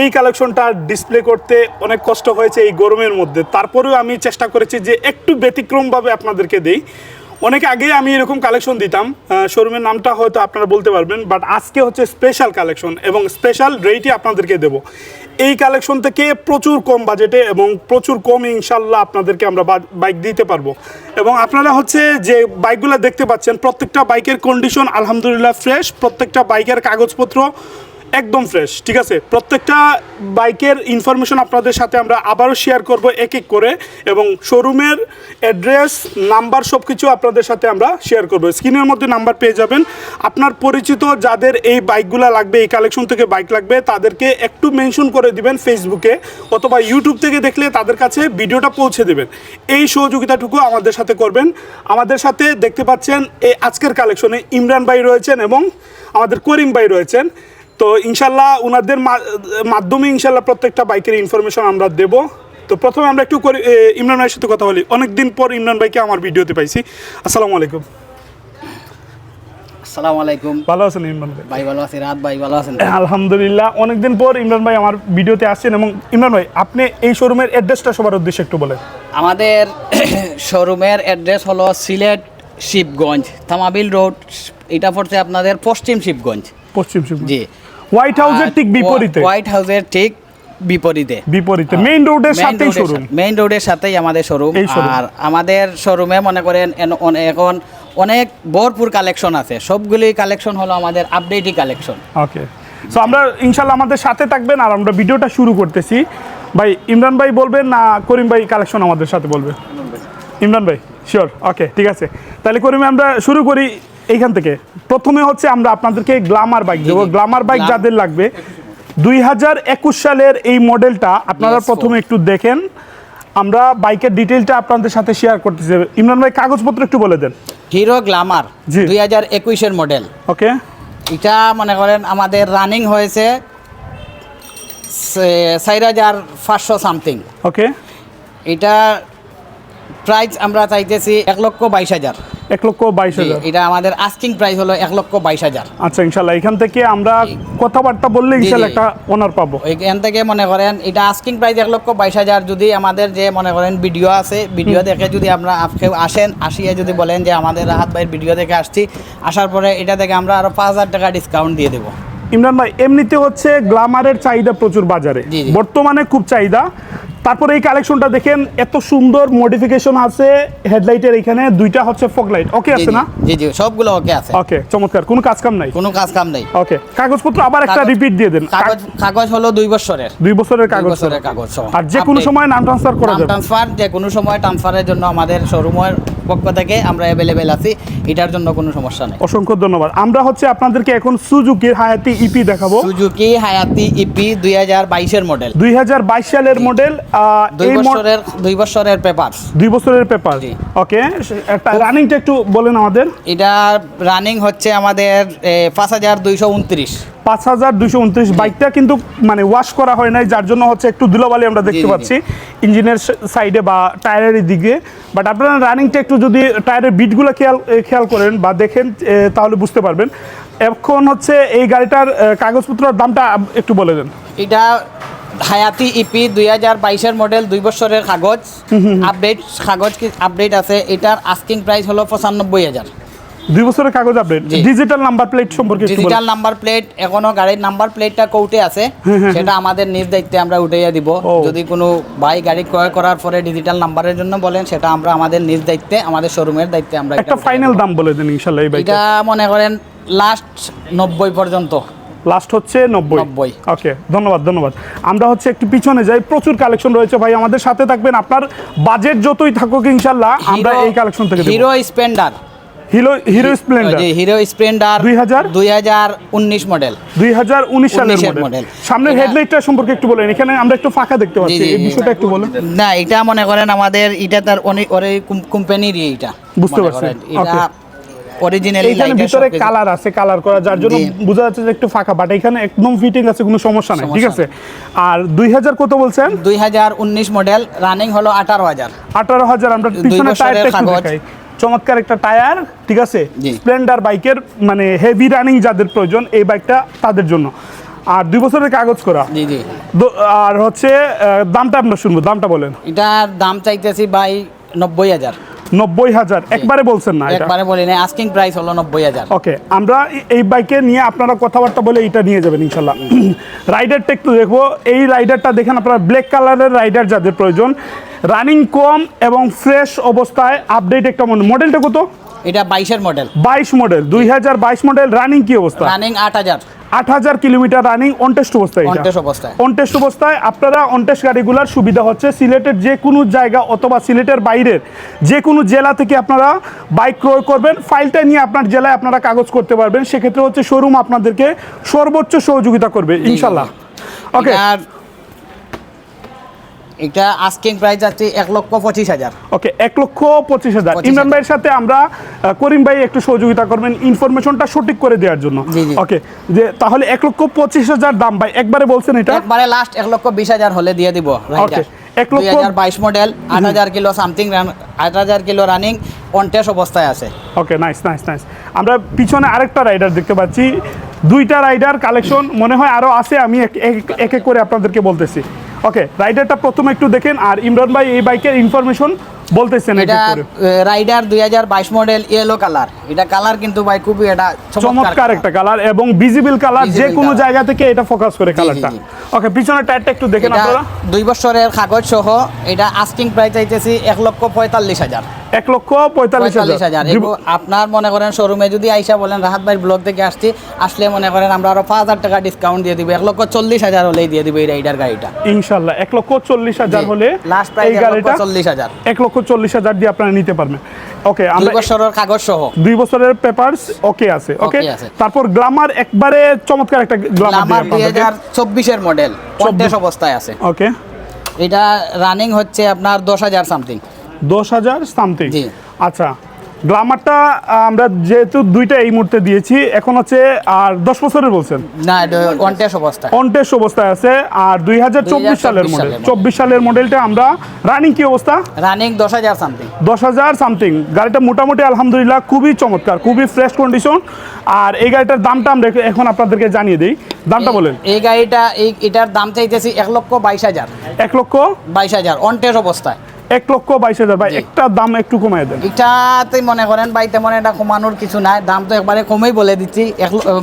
এই কালেকশনটা ডিসপ্লে করতে অনেক কষ্ট হয়েছে এই গরমের মধ্যে। তারপরেও আমি চেষ্টা করেছি যে একটু ব্যতিক্রমভাবে আপনাদেরকে দেই। অনেক আগে আমি এরকম কালেকশন দিতাম শোরুমের নামটা হয়তো আপনারা বলতে পারবেন বাট আজকে হচ্ছে স্পেশাল কালেকশন এবং স্পেশাল রেটই আপনাদেরকে দেব। এই কালেকশন থেকে প্রচুর কম বাজেটে এবং প্রচুর কম ইনশাল্লাহ আপনাদেরকে আমরা বাইক দিতে পারব। এবং আপনারা হচ্ছে যে বাইকগুলো দেখতে পাচ্ছেন, প্রত্যেকটা বাইকের কন্ডিশন আলহামদুলিল্লাহ ফ্রেশ প্রত্যেকটা বাইকের কাগজপত্র একদম ফ্রেশ ঠিক আছে? প্রত্যেকটা বাইকের ইনফরমেশন আপনাদের সাথে আমরা আবারও শেয়ার করব এক এক করে এবং শোরুমের অ্যাড্রেস নাম্বার সব কিছু আপনাদের সাথে আমরা শেয়ার করব। স্ক্রিনের মধ্যে নাম্বার পেয়ে যাবেন। আপনার পরিচিত যাদের এই বাইকগুলো লাগবে, এই কালেকশন থেকে বাইক লাগবে, তাদেরকে একটু মেনশন করে দিবেন ফেসবুকে অথবা ইউটিউব থেকে দেখলে তাদের কাছে ভিডিওটা পৌঁছে দেবেন। এই সহযোগিতাটুকু আমাদের সাথে করবেন। আমাদের সাথে দেখতে পাচ্ছেন এই আজকের কালেকশনে ইমরান ভাই রয়েছেন এবং আমাদের করিম ভাই রয়েছেন। তো ইনশাল্লাহ ওনাদের মাধ্যমে ইনশাল্লাহ প্রত্যেকটা বাইকের ইনফরমেশন আমরা দেব। তো প্রথমে আমরা একটু করি- ইমরান ভাইয়ের সাথে কথা বলি। অনেক দিন পর ইমরান ভাইকে আমার ভিডিওতে পাইছি। আসসালামু আলাইকুম। আসসালামু আলাইকুম। ভালো আছেন ইমরান ভাই? ভাই ভালো আছি রাত ভাই ভালো আছেন? আলহামদুলিল্লাহ অনেকদিন পর ইমরান ভাই আমার ভিডিওতে আসছেন এবং ইমরান ভাই আপনি এই শোরুমের অ্যাড্রেসটা সবার উদ্দেশ্যে একটু বলেন। আমাদের শোরুমের অ্যাড্রেস হলো সিলেট শিবগঞ্জ তামাবিল রোড এটা পড়ছে আপনাদের পশ্চিম শিবগঞ্জ। পশ্চিম শিবগঞ্জ। জি। হোয়াইট হাউসের ঠিক বিপরীতে। হোয়াইট হাউসের ঠিক বিপরীতে। বিপরীতে। মেইন রোডের সাথেই শোরুম মেইন রোডের সাথেই আমাদের শোরুম আর আমাদের শোরুমে মনে করেন এখন অনেক ভরপুর কালেকশন আছে। সবগুলি কালেকশন হলো আমাদের আপডেটই কালেকশন ওকে সো আমরা ইনশাল্লাহ আমাদের সাথে থাকবেন আর আমরা ভিডিওটা শুরু করতেছি। ভাই ইমরান ভাই বলবেন না করিম ভাই কালেকশন আমাদের সাথে বলবে? ইমরান ভাই। শিওর ওকে ঠিক আছে। তাহলে করিম আমরা শুরু করি এইখান থেকে। প্রথমে হচ্ছে আমরা আপনাদেরকে গ্লামার বাইক দেবো। গ্লামার বাইক যাদের লাগবে দুই হাজার একুশ সালের এই মডেলটা আপনারা প্রথমে একটু দেখেন। আমরা বাইকের ডিটেলটা আপনাদের সাথে শেয়ার করতেছি। ইমরান ভাই কাগজপত্র একটু বলে দেন। হিরো গ্লামার জি। দুই হাজার একুশের মডেল ওকে। এটা মনে করেন আমাদের রানিং হয়েছে চার হাজার পাঁচশো সামথিং। ওকে। এটা প্রাইস আমরা চাইতেছি এক লক্ষ বাইশ হাজার। এক লক্ষ বাইশ হাজার। এটা আমাদের আস্কিং প্রাইস হলো এক লক্ষ বাইশ হাজার। আচ্ছা ইনশাল্লাহ এখান থেকে আমরা কথাবার্তা বললে ইনশাল্লাহ একটা ওনার পাবো। ওইখান থেকে মনে করেন এটা আস্কিং প্রাইস এক লক্ষ বাইশ হাজার যদি আমাদের যে মনে করেন ভিডিও আছে ভিডিও দেখে যদি আমরা কেউ আসেন আসিয়ে যদি বলেন যে আমাদের রাহাত ভাইয়ের ভিডিও দেখে আসছি আসার পরে এটা থেকে আমরা আরও পাঁচ হাজার টাকা ডিসকাউন্ট দিয়ে দেবো। ইমরান ভাই এমনিতে হচ্ছে গ্লামারের চাহিদা প্রচুর বাজারে। বর্তমানে খুব চাহিদা। তারপরে এই কালেকশনটা দেখেন এত সুন্দর মডিফিকেশন আছে হেডলাইটের এখানে দুইটা হচ্ছে ফগ লাইট ওকে আছে না? জি জি সবগুলো ওকে আছে। ওকে চমৎকার কোনো কাজ কাম নাই? কোনো কাজ কাম নাই। ওকে কাগজপত্র আবার একটা রিপিট দিয়ে দেন। কাগজ কাগজ হলো দুই বছরের। দুই বছরের কাগজ। বছরের কাগজ আর যে কোনো সময় নাম ট্রান্সফার করা নাম যাবে। ট্রান্সফার যে কোনো সময় ট্রান্সফারের জন্য আমাদের শোরুমের পক্ষ থেকে আমরা অ্যাভেলেবেল আছি এটার জন্য কোনো সমস্যা নেই। অসংখ্য ধন্যবাদ। আমরা হচ্ছে আপনাদেরকে এখন সুজুকির হায়াতি ইপি দেখাবো। সুজুকি হায়াতি ইপি দুই হাজার বাইশের মডেল দুই হাজার বাইশ সালের মডেল দুই বছরের দুই বছরের পেপার দুই বছরের পেপার ওকে একটা রানিংটা একটু বলেন আমাদের। এটা রানিং হচ্ছে আমাদের পাঁচ হাজার দুইশো উনত্রিশ। পাঁচ হাজার দুশো উনত্রিশ বাইকটা কিন্তু মানে ওয়াশ করা হয় নাই যার জন্য হচ্ছে একটু ধুলোবালি আমরা দেখতে। পাচ্ছি ইঞ্জিনের সাইডে বা টায়ারের দিকে। বাট আপনারা রানিংটা একটু যদি টায়ারের বিটগুলো খেয়াল খেয়াল করেন বা দেখেন তাহলে বুঝতে পারবেন। এখন হচ্ছে এই গাড়িটার কাগজপত্রের দামটা একটু বলে দেন। এটা হায়াতি ইপি দুই হাজার বাইশের মডেল দুই বছরের কাগজ। আপডেট কাগজ কি আপডেট আছে। এটার আস্কিং প্রাইস হলো পঁচানব্বই হাজার। দুই বছরের কাগজ আপডেট ডিজিটাল নাম্বার প্লেট সম্পর্কে ডিজিটাল নাম্বার প্লেট এখনও গাড়ির নাম্বার প্লেটটা কৌটে আছে। সেটা আমাদের নিজ দায়িত্বে আমরা উঠাইয়া দিব। যদি কোনো ভাই গাড়ি ক্রয় করার পরে ডিজিটাল নাম্বারের জন্য বলেন সেটা আমরা আমাদের নিজ দায়িত্বে আমাদের শোরুমের দায়িত্বে আমরা একটা ফাইনাল দাম বলে দেন ইনশাল্লাহ এই বাইকটা মনে করেন লাস্ট নব্বই পর্যন্ত। লাস্ট হচ্ছে নব্বই। নব্বই। ওকে ধন্যবাদ ধন্যবাদ। আমরা হচ্ছে একটু পিছনে যাই। প্রচুর কালেকশন রয়েছে ভাই। আমাদের সাথে থাকবেন আপনার। বাজেট যতই থাকুক ইনশাল্লাহ আমরা এই কালেকশন থেকে Hero Splendor Hero Hero Splendor. Hero Splendor 2000? দুই হাজার উনিশ মডেল। দুই হাজার উনিশ সালের মডেল। সামনের হেডলাইটটা সম্পর্কে একটু বলেন। এখানে আমরা একটু ফাঁকা দেখতে পাচ্ছি। এই বিষয়টা একটু বলেন। না এটা মনে করেন আমাদের এটা তার অনেক ওরে কোম্পানিরই এটা বুঝতে পারছি। করেন, এটা. অরিজিনালি এইখানে ভিতরে কালার আছে কালার করা যার জন্য বোঝা যাচ্ছে যে একটু ফাঁকা বাট এখানে একদম ফিটিং আছে কোনো সমস্যা নাই ঠিক আছে? আর দুই হাজার কত বলছেন? দুই হাজার উনিশ মডেল রানিং হলো আঠারো হাজার। আঠারো হাজার আমরা পিছনে টায়ারটা একটু দেখাই। চমৎকার একটা টায়ার ঠিক আছে? স্প্লেন্ডার বাইকের মানে হেভি রানিং যাদের প্রয়োজন এই বাইকটা তাদের জন্য। আর দুই বছরের কাগজ করা। আর হচ্ছে দামটা আপনার শুনব দামটা বলেন। এটার দাম চাইতেছি ভাই নব্বই হাজার। নব্বই হাজার। একবারে বলছেন না এটা? একবারে বলি না আস্কিং প্রাইস হলো নব্বই হাজার। ওকে আমরা এই বাইকে নিয়ে আপনারা কথাবার্তা বলে এটা নিয়ে যাবেন ইনশাল্লাহ। রাইডারটা একটু দেখব এই রাইডারটা দেখেন আপনারা ব্ল্যাক কালারের রাইডার যাদের প্রয়োজন রানিং কম এবং ফ্রেশ অবস্থায় আপডেট একটা মডেলটা কত? এটা বাইশের মডেল বাইশ মডেল দুই হাজার বাইশ মডেল রানিং কি অবস্থা? রানিং আট হাজার। আট হাজার কিলোমিটার রানিং অনটেস্ট অবস্থায় এটা। অনটেস্ট অবস্থায়। অনটেস্ট অবস্থায় আপনারা অনটেস্ট গাড়িগুলোর সুবিধা হচ্ছে সিলেটের যে কোনো জায়গা অথবা সিলেটের বাইরের যে কোনো জেলা থেকে আপনারা বাইক ক্রয় করবেন। ফাইলটা নিয়ে আপনার জেলায় আপনারা কাগজ করতে পারবেন। সেক্ষেত্রে হচ্ছে শোরুম আপনাদেরকে সর্বোচ্চ সহযোগিতা করবে ইনশাল্লাহ। ওকে আর এটা আস্কিং প্রাইস আছে এক লক্ষ পঁচিশ হাজার ওকে এক লক্ষ পঁচিশ হাজার ইমরান ভাইয়ের সাথে আমরা করিম ভাই একটু সহযোগিতা করবেন ইনফরমেশনটা সঠিক করে দেওয়ার জন্য। ওকে যে তাহলে এক লক্ষ পঁচিশ হাজার দাম ভাই একবারে বলছেন এটা একবারে লাস্ট এক লক্ষ বিশ হাজার হলে দিয়ে দিব এক লক্ষ- বাইশ মডেল আট হাজার কিলো সামথিং আট হাজার কিলো রানিং কন্টেস্ট অবস্থায় আছে ওকে নাইস নাইস নাইস আমরা পিছনে আরেকটা রাইডার দেখতে পাচ্ছি দুইটা রাইডার কালেকশন মনে হয় আরও আছে আমি এক এক করে আপনাদেরকে বলতেছি ওকে রাইডারটা প্রথমে একটু দেখেন আর ইমরান ভাই এই বাইকের ইনফরমেশন বলতেছেন এটা রাইডার দুই হাজার বাইশ মডেল ইয়েলো কালার এটা কালার কিন্তু ভাই খুবই এটা চমৎকার একটা কালার এবং ভিজিবল কালার যে কোনো জায়গা থেকে এটা ফোকাস করে কালারটা ওকে টায়ারটা একটু দেখেন আপনারা। দুই বছরের কাগজ সহ এটা আস্কিং প্রাইস চাইতেছি লক্ষ পঁয়তাল্লিশ হাজার। এক লক্ষ পঁয়তাল্লিশ পঁয়তাল্লিশ হাজার। হাজার এগু- আপনার মনে করেন শোরুমে যদি আইসা বলেন রাহাত ভাই ব্লগ থেকে আসছি আসলে মনে করেন আমরা আরও পাঁচ হাজার টাকা ডিসকাউন্ট দিয়ে দিব। এক লক্ষ চল্লিশ হাজার হলেই দিয়ে দিব এই রাইডার গাড়িটা। ইনশাল্লাহ এক লক্ষ চল্লিশ হাজার হলে লাস্ট প্রাইস লক্ষ চল্লিশ হাজার। এক লক্ষ চল্লিশ হাজার দিয়ে আপনারা নিতে পারবেন। ওকে দুই আমরা বছরের কাগজ সহ। দুই বছরের পেপারস ওকে আছে ওকে তারপর গ্লামার একবারে চমৎকার একটা গ্লামার দুই হাজার চব্বিশের মডেল পঞ্চাশ অবস্থায় আছে। ওকে এটা রানিং হচ্ছে আপনার দশ হাজার সামথিং দশ হাজার সামথিং জি। আচ্ছা গ্লামারটা আমরা যেহেতু দুইটা এই মুহূর্তে দিয়েছি এখন হচ্ছে আর দশ বছরের বলছেন? না পঞ্চাশ অবস্থায়। আছে আর দুই হাজার চব্বিশ সালের মডেল চব্বিশ সালের মডেলটা আমরা রানিং কি অবস্থা? রানিং দশ হাজার সামথিং দশ হাজার সামথিং গাড়িটা মোটামুটি আলহামদুলিল্লাহ খুবই চমৎকার খুবই ফ্রেশ কন্ডিশন আর এই গাড়িটার দামটা আমরা এখন আপনাদেরকে জানিয়ে দিই। দামটা বলেন। এই গাড়িটা এই এটার দাম চাইতেছি এক লক্ষ বাইশ হাজার। এক লক্ষ? বাইশ হাজার অনটেস অবস্থায়। এক লক্ষ বাইশ হাজার। ভাই একটা দাম একটু কমাই দেন। এটাতে মনে করেন ভাই তেমন এটা কমানোর কিছু নাই। দাম তো একবারে কমেই বলে দিচ্ছি।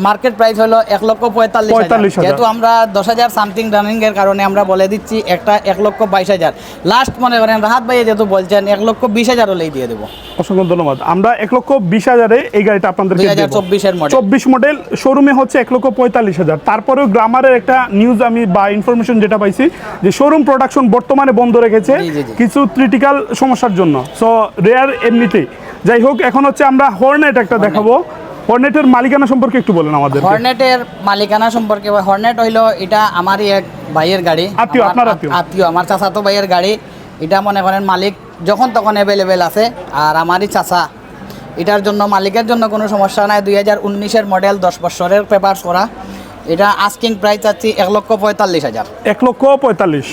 মার্কেট প্রাইস হলো এক লক্ষ পঁয়তাল্লিশ 45,000 যেহেতু আমরা দশ হাজার সামথিং রানিং এর কারণে আমরা বলে দিচ্ছি একটা এক লক্ষ বাইশ হাজার। লাস্ট মনে করেন রাহাত ভাই যেহেতু বলছেন এক লক্ষ বিশ হাজার হলেই দিয়ে দেবো। অসংখ্য ধন্যবাদ। আমরা এক লক্ষ বিশ হাজারে এই গাড়িটা আপনাদেরকে দুই হাজার চব্বিশের মডেল চব্বিশ মডেল শোরুমে হচ্ছে এক লক্ষ পঁয়তাল্লিশ হাজার। তারপরেও গ্রামারের একটা নিউজ আমি বা ইনফরমেশন যেটা পাইছি যে শোরুম প্রোডাকশন বর্তমানে বন্ধ রেখেছে। কিছু ক্রিটিক্যাল সমস্যার জন্য। সো রেয়ার এমনিতেই। যাই হোক এখন হচ্ছে আমরা হর্নেট একটা দেখাবো। হর্নেটের মালিকানা সম্পর্কে একটু বলেন আমাদের হর্নেটের মালিকানা সম্পর্কে হর্নেট হইল এটা আমারই এক ভাইয়ের গাড়ি। আত্মীয়, আপনার আত্মীয়। আত্মীয় আমার চাচাতো ভাইয়ের গাড়ি। এটা মনে করেন মালিক যখন তখন অ্যাভেলেবেল আছে আর আমারই চাচা। এটার জন্য মালিকের জন্য কোনো সমস্যা নাই। দুই হাজার উনিশের মডেল দশ বছরের পেপার করা। এটা আস্কিং প্রাইস চাচ্ছি এক লক্ষ পঁয়তাল্লিশ হাজার। এক লক্ষ পঁয়তাল্লিশ।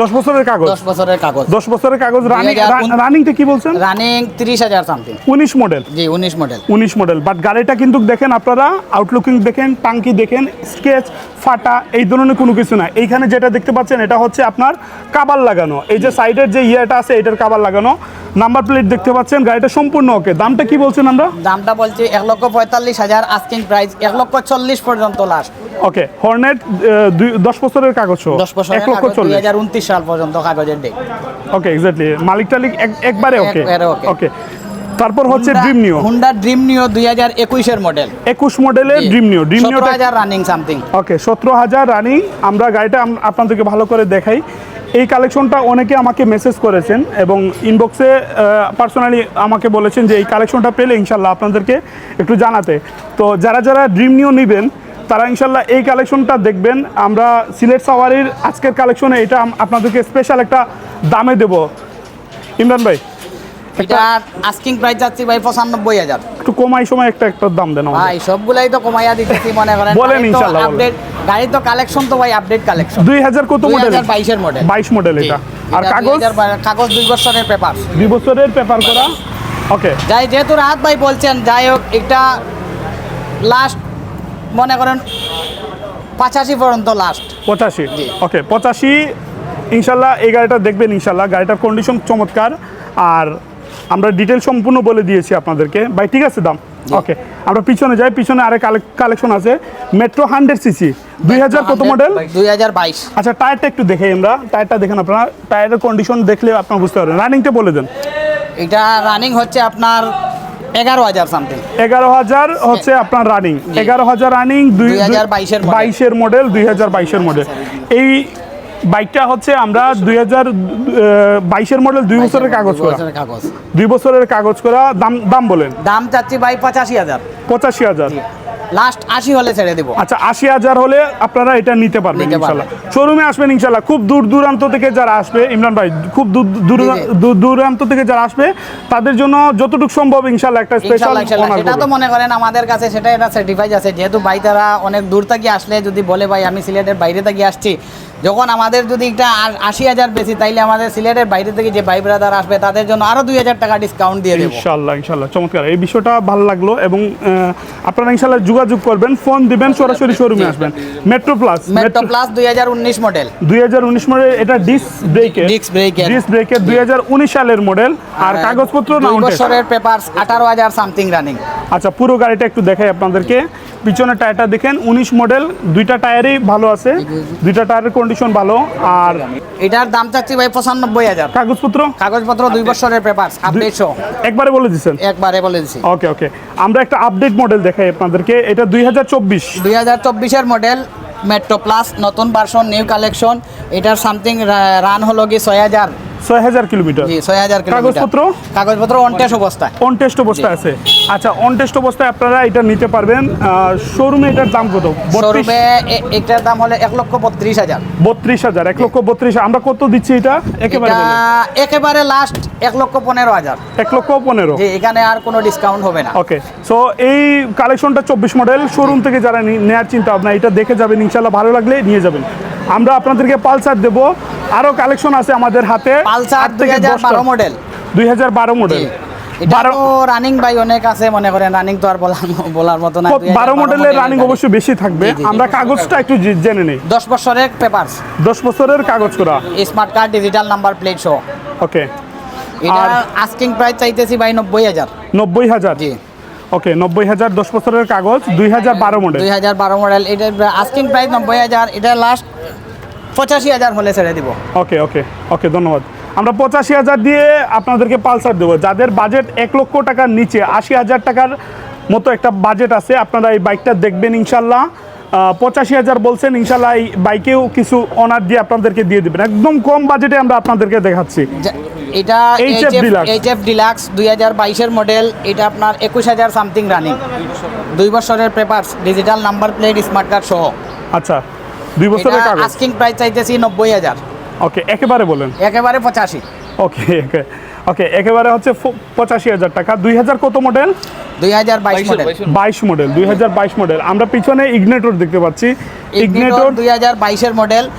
দশ বছরের কাগজ? দশ বছরের কাগজ। দশ বছরের কাগজ রানিং রানিংটা কি বলছেন? রানিং তিরিশ হাজার সামথিং উনিশ মডেল জি উনিশ মডেল উনিশ মডেল বাট গাড়িটা কিন্তু দেখেন আপনারা আউটলুকিং দেখেন টাঙ্কি দেখেন স্কেচ ফাটা এই ধরনের কোনো কিছু না। এইখানে যেটা দেখতে পাচ্ছেন এটা হচ্ছে আপনার কাবার লাগানো। এই যে সাইডের যে ইয়েটা আছে এটার কাবার লাগানো। নাম্বার প্লেট দেখতে পাচ্ছেন গাড়িটা সম্পূর্ণ ওকে দামটা কি বলছেন আমরা? দামটা বলছি এক লক্ষ পঁয়তাল্লিশ হাজার আস্কিং প্রাইস এক লক্ষ চল্লিশ পর্যন্ত লাস্ট ওকে হর্নেট দশ বছরের কাগজ দশ বছরের এক লক্ষ চল্লিশ। হাজার উনত্রিশ সাল পর্যন্ত কাগজের ডেট ওকে এক্স্যাক্টলি মালিক টালিক এক- একবারে ওকে ওকে তারপর হচ্ছে ড্রিম নিও হুন্ডা ড্রিম নিও দুই হাজার একুশের মডেল একুশ মডেলের ড্রিম নিও ড্রিম নিওটা হাজার রানিং সামথিং ওকে সতেরো হাজার রানিং আমরা গাড়িটা আপনাদেরকে ভালো করে দেখাই। এই কালেকশনটা অনেকে আমাকে মেসেজ করেছেন এবং ইনবক্সে পার্সোনালি আমাকে বলেছেন যে এই কালেকশনটা পেলে ইনশাল্লাহ আপনাদেরকে একটু জানাতে। তো যারা যারা ড্রিম নিয়েও নেবেন, তারা ইনশাল্লাহ এই কালেকশনটা দেখবেন। আমরা সিলেট সাওয়ারির আজকের কালেকশনে এটা আপনাদেরকে স্পেশাল একটা দামে দেব। ইমরান ভাই এটা আস্কিং প্রাইস যাচ্ছি ভাই পঁচানব্বই হাজার। একটু কমাই সময় একটা একটা দাম দেন ভাই সবগুলাই তো কমাইয়া দিতেছি মনে করেন বলেন ইনশাল্লাহ, আপডেট গাড়ি তো কালেকশন তো ভাই আপডেট কালেকশন দুই হাজার কত মডেল হাজার বাইশের মডেল বাইশ মডেল এটা। আর কাগজ? কাগজ দুই বছরের পেপার দুই বছরের পেপার করা? ওকে যাই যেহেতু রাহাত ভাই বলছেন যাই হোক এটা লাস্ট মনে করেন পঁচাশি পর্যন্ত লাস্ট পঁচাশি? ওকে পঁচাশি ইনশাল্লাহ এই গাড়িটা দেখবেন ইনশাল্লাহ। গাড়িটার কন্ডিশন চমৎকার। আর আমরা ডিটেল সম্পূর্ণ বলে দিয়েছি আপনাদেরকে। ভাই ঠিক আছে দাম? ওকে আমরা পিছনে যাই পিছনে আরেক কালেকশন আছে। মেট্রো হান্ড্রেড সিসি দুই হাজার কত মডেল দুই হাজার বাইশ। আচ্ছা টায়ারটা একটু দেখে আমরা। টায়ারটা দেখেন আপনারা। টায়ারের কন্ডিশন দেখলে আপনারা বুঝতে পারবেন। রানিংটা বলে দেন। এটা রানিং হচ্ছে আপনার এগারো হাজার সামথিং এগারো হাজার হচ্ছে আপনার রানিং এগারো হাজার রানিং দুই 2022 model। বাইশের মডেল দুই হাজার বাইশের মডেল এই বাইকটা হচ্ছে আমরা দুই হাজার বাইশের মডেল দুই বছরের কাগজ করা। কাগজ। দুই বছরের কাগজ করা দাম দাম বলেন। দাম চাচ্ছি ভাই পঁচাশি হাজার। পঁচাশি হাজার। লাস্ট আশি হলে ছেড়ে দেবো। আচ্ছা আশি হাজার হলে আপনারা এটা নিতে পারবেন ইনশাল্লাহ। শোরুমে আসবেন ইনশাল্লাহ। খুব দূর দূরান্ত থেকে যারা আসবে ইমরান ভাই খুব দূর দূরান্ত থেকে যারা আসবে তাদের জন্য যতটুকু সম্ভব ইনশাল্লাহ একটা স্পেশাল সেটা তো মনে করেন আমাদের কাছে সেটা এটা সার্টিফাইড আছে। যেহেতু ভাই তারা অনেক দূর থেকে আসলে যদি বলে ভাই আমি সিলেটের বাইরে থেকে আসছি। যখন আমাদের যদি একটা আশি হাজার বেশি তাইলে আমাদের সিলেটের বাইরে থেকে যে ভাই ব্রাদার আসবে তাদের জন্য আরও দুই হাজার টাকা ডিসকাউন্ট দিয়ে দেবো। ইনশাল্লাহ ইনশাল্লাহ চমৎকার। এই বিষয়টা ভালো লাগল এবং আপনারা ইনশাল্লাহ যোগাযোগ করবেন ফোন দিবেন সরাসরি শোরুমে আসবেন। মেট্রো প্লাস মেট্রো প্লাস দুই হাজার উনিশ মডেল দুই হাজার উনিশ মডেল এটা ডিস্ক ব্রেকের brake এর। ডিস্ক ব্রেকের দুই হাজার উনিশ সালের মডেল আর কাগজপত্র না দুই বছরের পেপার আঠারো হাজার সামথিং রানিং আচ্ছা পুরো গাড়িটা একটু দেখাই আপনাদেরকে। পিছনে টায়ারটা দেখেন উনিশ মডেল দুইটা টায়ারই ভালো আছে দুইটা টায়ারের কন্ডিশন ভালো আর এটার দাম চাচ্ছি ভাই পঁচানব্বই হাজার। কাগজপত্র? কাগজপত্র দুই বছরের পেপার একবারে বলে দিচ্ছেন? একবারে বলে দিছি ওকে ওকে। আমরা একটা আপডেট মডেল দেখাই আপনাদেরকে এটা দুই হাজার চব্বিশ। দুই হাজার চব্বিশের মডেল মেট্রো প্লাস নতুন ভার্সন নিউ কালেকশন এটার সামথিং রান হলো গিয়ে ছয় হাজার। ছয় হাজার কিলোমিটার। জি ছয় হাজার কাগজপত্র? কাগজপত্র অনটেস অবস্থায় অন টেস্ট অবস্থায় আছে। আচ্ছা অন টেস্ট অবস্থায় আপনারা এটা নিতে পারবেন শোরুমে এটার দাম কত? শোরুমে এটার দাম হলো এক লক্ষ বত্রিশ হাজার। বত্রিশ হাজার এক লক্ষ বত্রিশ। আমরা কত দিচ্ছি এটা? একেবারে একেবারে লাস্ট এক লক্ষ পনেরো হাজার। এক লক্ষ পনেরো। এখানে আর কোনো ডিসকাউন্ট হবে না। ওকে সো এই কালেকশনটা চব্বিশ মডেল শোরুম থেকে যারা নি- নেয়ার চিন্তা ভাবনা এটা দেখে যাবেন ইনশাল্লাহ ভালো লাগলে নিয়ে যাবেন। আমরা আপনাদেরকে পালসার দেবো। আরও কালেকশন আছে আমাদের হাতে। পালসার দুই হাজার বারো মডেল দুই হাজার বারো মডেল এটা তো রানিং বাই অনেক আছে মনে করেন রানিং তো আর বলার বলার মতো না 2012 বারো মডেলের রানিং অবশ্যই বেশি থাকবে। আমরা কাগজটা একটু জেনে নেই। বছরের পেপারস দশ বছরের কাগজ করা। Smart card digital number plate সহ ওকে এটা আস্কিং প্রাইস চাইতেছি ভাই জি। ওকে নব্বই হাজার দশ বছরের কাগজ দুই হাজার বারো মডেল দুই হাজার বারো মডেল এটার আস্কিং প্রাইস নব্বই হাজার এটা লাস্ট পঁচাশি হাজার হলে ছেড়ে দিব। ওকে ওকে ওকে ধন্যবাদ। আমরা পঁচাশি হাজার দিয়ে আপনাদেরকে পালসার দেবো। যাদের বাজেট এক লক্ষ টাকার নিচে আশি হাজার টাকার মতো একটা বাজেট আছে আপনারা এই বাইকটা দেখবেন ইনশাল্লাহ। পঁচাশি হাজার বলছেন ইনশাল্লাহ এই বাইকেও কিছু অনার দিয়ে আপনাদেরকে দিয়ে দেবেন। একদম কম বাজেটে আমরা আপনাদেরকে দেখাচ্ছি। এটা HF Deluxe। H F deluxe দুই হাজার বাইশের মডেল এটা আপনার একুশ হাজার সামথিং রানিং দুই বছরের papers digital number plate smart card সহ। আচ্ছা। দুই বছরের কাগজ? আস্কিং প্রাইস চাইতেছি নব্বই হাজার। ওকে একেবারে বলেন। একেবারে পঁচাশি। ওকে ওকে ওকে একেবারে হচ্ছে ফো- পঁচাশি হাজার টাকা। দুই হাজার কত মডেল দুই হাজার বাইশ মডেল বাইশ। মডেল দুই হাজার বাইশ মডেল আমরা পিছনে ইগনেটর দেখতে পাচ্ছি। ইগনিটর ইগনেটর দুই হাজার বাইশের model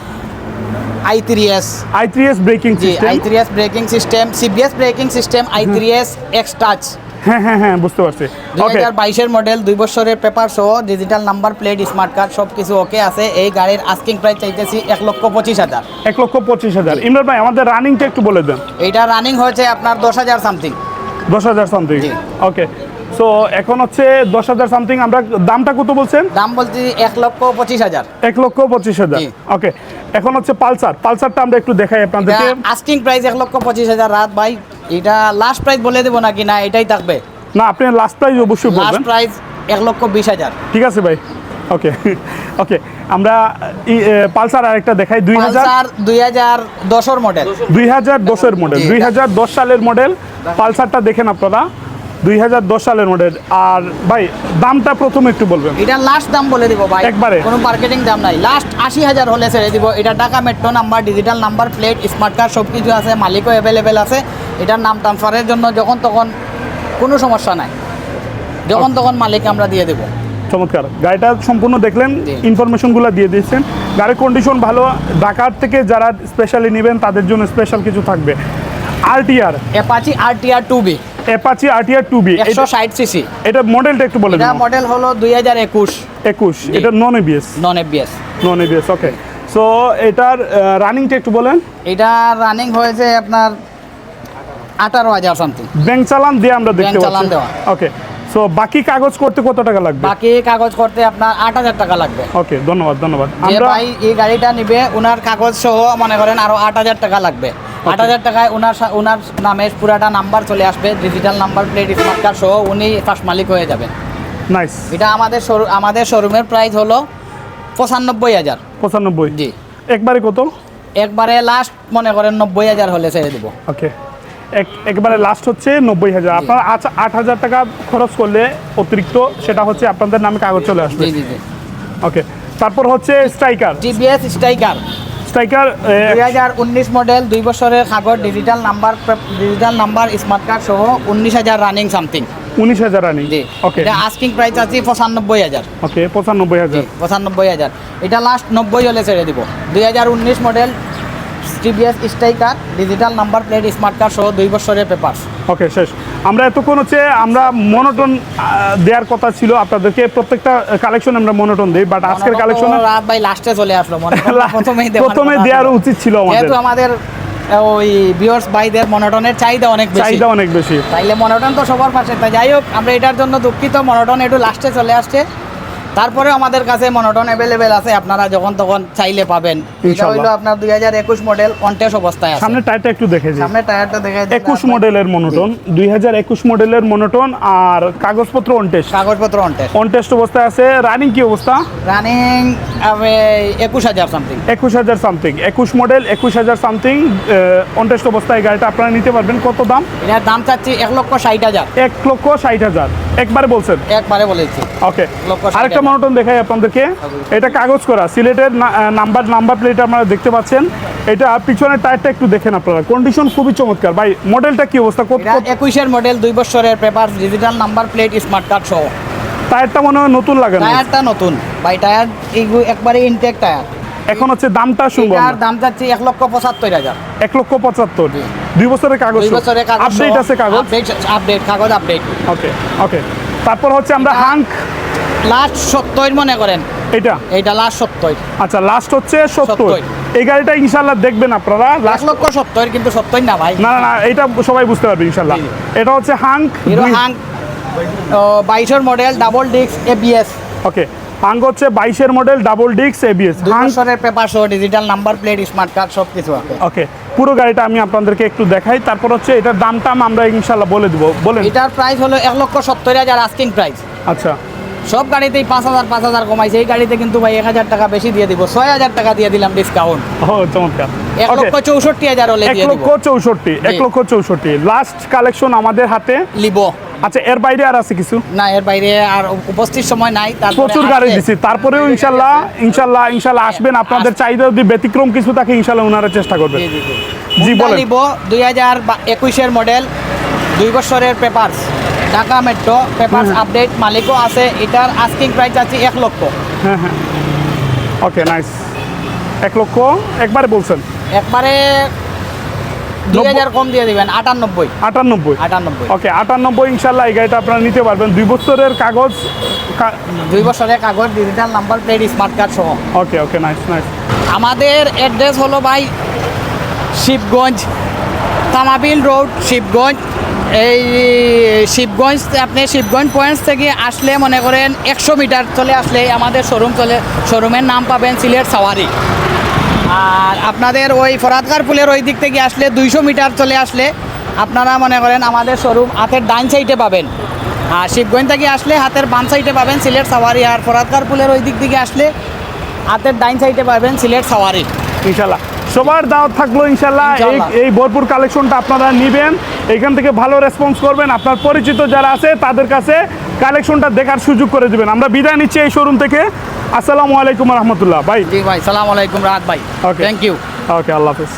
I three S I three S braking G system I three S braking system CBS braking system I three S X touch হ্যাঁ হ্যাঁ হ্যাঁ বুঝতে পারছি। ওকে হাজার বাইশের মডেল দুই বছরের পেপার সহ digital number plate smart card সব কিছু ওকে আছে। এই গাড়ির আস্কিং প্রাইস চাইতেছি এক লক্ষ পঁচিশ হাজার। এক লক্ষ পঁচিশ হাজার। ইমরান ভাই আমাদের রানিংটা একটু বলে দেন। এইটা রানিং হয়েছে আপনার দশ হাজার সামথিং দশ হাজার সামথিং ওকে সো এখন হচ্ছে দশ হাজার সামথিং আমরা দামটা কত বলছেন? দাম বলছি এক লক্ষ পঁচিশ হাজার। এক লক্ষ পঁচিশ হাজার। ওকে এখন হচ্ছে পালসার। পালসারটা আমরা একটু দেখাই আপনাদেরকে। আস্কিং প্রাইস এক লক্ষ পঁচিশ হাজার। রাত ভাই এটা লাস্ট প্রাইস বলে দেবো নাকি? না এটাই থাকবে। না আপনি লাস্ট প্রাইস অবশ্যই বলবেন। লাস্ট প্রাইস এক লক্ষ বিশ হাজার। ঠিক আছে ভাই। ওকে ওকে আমরা পালসার আরেকটা দেখাই। দুই হাজার দুই হাজার দশের মডেল দুই হাজার দশের মডেল দুই হাজার দশ সালের মডেল পালসারটা দেখেন আপনারা। দুই হাজার দশ সালের মডেল আর ভাই দামটা প্রথমে একটু বলবেন। এটা লাস্ট দাম বলে দিব ভাই। একবারে? কোনো মার্কেটিং দাম নাই। লাস্ট আশি হাজার হলে ছেড়ে দিব। এটা Dhaka metro number digital number plate smart card সব কিছু আছে মালিকও অ্যাভেলেবেল আছে। এটার নাম ট্রান্সফারের জন্য যখন তখন কোনো সমস্যা নাই। যখন তখন মালিক আমরা দিয়ে দেবো। চমৎকার। গাড়িটা সম্পূর্ণ দেখলেন ইনফরমেশনগুলো দিয়ে দিয়েছেন। গাড়ির কন্ডিশন ভালো। ঢাকার থেকে যারা স্পেশালি নেবেন তাদের জন্য স্পেশাল কিছু থাকবে। RTR Apache R T R two B Apache RTR two B একশো ষাট সিসি এটা মডেলটা একটু বলে দিন এটা মডেল হলো দুই হাজার একুশ। একুশ। এটা non ABS non FBS non ABS okay so এটার রানিংটা একটু বলেন। এটা রানিং হয়েছে আপনার আঠারো হাজার সামথিং ব্যাংক চালান দিয়ে আমরা দেখতে ব্যাংক চালান দেওয়া। ওকে সো বাকি কাগজ করতে কত টাকা লাগবে? বাকি কাগজ করতে আপনার আট হাজার টাকা লাগবে। ওকে ধন্যবাদ ধন্যবাদ। আমরা ভাই এই গাড়িটা নিবে ওনার কাগজ সহ মনে করেন আরও আট হাজার টাকা লাগবে। আট হাজার টাকায় ওনার ওনার নামে পুরাটা নাম্বার চলে আসবে digital number plate smart card সহ উনি ফার্স্ট মালিক হয়ে যাবেন। নাইস এটা আমাদের আমাদের শোরুমের প্রাইস হলো পঁচানব্বই হাজার। পঁচানব্বই? জি। একবারে কত? একবারে লাস্ট মনে করেন নব্বই হাজার হলে ছেড়ে দেবো। ওকে। এক একবারে লাস্ট হচ্ছে নব্বই হাজার। আপনার আট হাজার টাকা খরচ করলে অতিরিক্ত সেটা হচ্ছে আপনাদের নামে কাগজ চলে আসবে। জি জি জি। ওকে। তারপর হচ্ছে স্ট্রাইকার টিভিএস স্ট্রাইকার স্ট্রাইকার দুই হাজার উনিশ মডেল দুই বছরের কাগজ digital number digital number smart card সহ উনিশ হাজার রানিং সামথিং উনিশ হাজার রানিং জি। ওকে এটা আস্কিং প্রাইস আছে পঁচানব্বই হাজার। ওকে পঁচানব্বই হাজার। পঁচানব্বই হাজার। এটা লাস্ট নব্বই হলে ছেড়ে দিব। দুই হাজার উনিশ model TVS Striker digital number plate smart card সহ দুই বছরের পেপারস ওকে শেষ। আমরা এতক্ষণ হচ্ছে আমরা মনোটন দেওয়ার কথা ছিল আপনাদেরকে। প্রত্যেকটা কালেকশন আমরা মনোটন দিই বাট আজকের কালেকশন রাত ভাই লাস্টে চলে আসলো মনে প্রথমেই প্রথমে দেওয়ার উচিত ছিল আমাদের। আমাদের ওই বিয়ার্স ভাইদের মনোটনের চাহিদা অনেক বেশি। চাহিদা অনেক বেশি। তাইলে মনোটন তো সবার পাশে। তাই যাই হোক আমরা এটার জন্য দুঃখিত। মনোটন একটু লাস্টে চলে আসছে। তারপরে আমাদের কাছে মনোটন অ্যাভেলেবেল আছে আপনারা যখন তখন চাইলে পাবেন। এটা। হইল আপনার দুই হাজার একুশ মডেল কন্টেস অবস্থায় আছে। সামনে টায়ারটা একটু দেখে সামনে টায়ারটা দেখে একুশ মডেলের মনোটন দুই হাজার একুশ মডেলের মনোটন আর কাগজপত্র অনটেস্ট কাগজপত্র অনটেস অনটেস্ট অবস্থায় আছে। রানিং কি অবস্থা? রানিং একুশ হাজার সামথিং একুশ হাজার সামথিং একুশ মডেল একুশ হাজার সামথিং অনটেস্ট অবস্থায় গাড়িটা আপনারা নিতে পারবেন। কত দাম? এটার দাম চাচ্ছি এক লক্ষ ষাট হাজার। এক লক্ষ ষাট হাজার। একবারে বলছেন? একবারে বলেছি। ওকে আরেকটা। মনোটন দেখাই আপনাদেরকে। এটা কাগজ করা সিলেটের নাম্বার নাম্বার প্লেট আপনারা দেখতে পাচ্ছেন। এটা পিছনের টায়ারটা একটু দেখেন আপনারা। কন্ডিশন খুবই চমৎকার। ভাই মডেলটা কি অবস্থা? কত একুশের মডেল দুই বছরের paper digital number plate smart card সহ। টায়ারটা মনে হয় নতুন লাগানো টায়ারটা নতুন। ভাই টায়ার একবারে ইনটেক টায়ার এখন হচ্ছে দামটা শুনব আমরা। দাম চাচ্ছি এক লক্ষ পঁচাত্তর হাজার। এক লক্ষ পঁচাত্তর। দুই বছরের কাগজ দুই বছরের কাগজ আপডেট আছে কাগজ? আপডেট কাগজ আপডেট ওকে ওকে তারপর হচ্ছে আমরা হাঙ্ক লাস্ট সত্তর মনে করেন। এটা এইটা লাস্ট সত্তর। আচ্ছা লাস্ট হচ্ছে সত্তর। এই গাড়িটা ইনশাল্লাহ দেখবেন আপনারা। লাখ লাস্ট লক্ষ সত্তর কিন্তু সত্তর না ভাই। না না এটা সবাই বুঝতে পারবে ইনশাল্লাহ এটা হচ্ছে হাঙ্ক হিরো হাং বাইশের model double disc ABS okay Hunk হচ্ছে বাইশের মডেল ডাবল ডিক্স এবিএস দুই হাঙ্ক বছরের পেপার সহ digital number plate smart card সব কিছু আছে। ওকে পুরো গাড়িটা আমি আপনাদেরকে একটু দেখাই। তারপর হচ্ছে এটার দামটা আমরা ইনশাল্লাহ বলে দেবো। বলেন। এটার প্রাইস হলো এক লক্ষ সত্তর হাজার আস্কিং প্রাইস আচ্ছা। সব গাড়িতেই পাঁচ হাজার পাঁচ হাজার কমাইছে। এই গাড়িতে কিন্তু ভাই এক হাজার টাকা বেশি দিয়ে দিব। ছয় হাজার টাকা দিয়ে দিলাম ডিসকাউন্ট ও চমৎকার। এক লক্ষ চৌষট্টি হাজার হলে এক লক্ষ চৌষট্টি এক লক্ষ চৌষট্টি। লাস্ট কালেকশন আমাদের হাতে? লিবো। আচ্ছা এর বাইরে আর আছে কিছু? না এর বাইরে আর উপস্থিত সময় নাই। প্রচুর গাড়ি দিছি। তারপরেও ইনশাল্লাহ ইনশাল্লাহ ইনশাল্লাহ আসবেন। আপনাদের চাহিদা যদি ব্যতিক্রম কিছু থাকে ইনশাল্লাহ ওনারা চেষ্টা করবেন জি, বলেন। লিবো দুই হাজার একুশের মডেল দুই বছরের papers Dhaka metro papers update মালিকও আছে। এটার আস্কিং প্রাইস আছে এক লক্ষ। হ্যাঁ হ্যাঁ। ওকে নাইস এক লক্ষ একবারে বলছেন? একবারে দুই হাজার কম দিয়ে দিবেন আটানব্বই। আটানব্বই? আটানব্বই। ওকে আটানব্বই ইনশাল্লাহ এই গাড়িটা আপনারা নিতে পারবেন। দুই বছরের কাগজ দুই বছরের কাগজ digital number plate smart card সহ। ওকে ওকে নাইস নাইস আমাদের অ্যাড্রেস হলো ভাই শিবগঞ্জ তামাবিল রোড শিবগঞ্জ। এই শিবগঞ্জ, আপনি শিবগঞ্জ পয়েন্টস থেকে আসলে মনে করেন একশো মিটার চলে আসলে আমাদের শোরুম চলে শোরুমের নাম পাবেন সিলেট সাওয়ারি। আর আপনাদের ওই ফরাদকার পুলের ওই দিক থেকে আসলে দুইশো মিটার চলে আসলে আপনারা মনে করেন আমাদের শোরুম হাতের ডাইন সাইডে পাবেন। আর শিবগঞ্জ থেকে আসলে হাতের বাম সাইডে পাবেন সিলেট সাওয়ারি, আর ফরাদকার পুলের ওই দিক থেকে আসলে হাতের ডাইন সাইডে পাবেন সিলেট সাওয়ারি। ইনশাল্লাহ সবার দাওয়াত থাকল ইনশাল্লাহ। এই ভরপুর কালেকশনটা আপনারা নেবেন। এখান থেকে ভালো রেসপন্স করবেন। আপনার পরিচিত যারা আছে তাদের কাছে কালেকশনটা দেখার সুযোগ করে দেবেন। আমরা বিদায় নিচ্ছি এই শোরুম থেকে। আসসালামু আলাইকুম রহমতুল্লাহ। ভাই। জি ভাই সালাম আলাইকুম রাত ভাই। ওকে থ্যাংক ইউ ওকে আল্লাহ হাফিজ।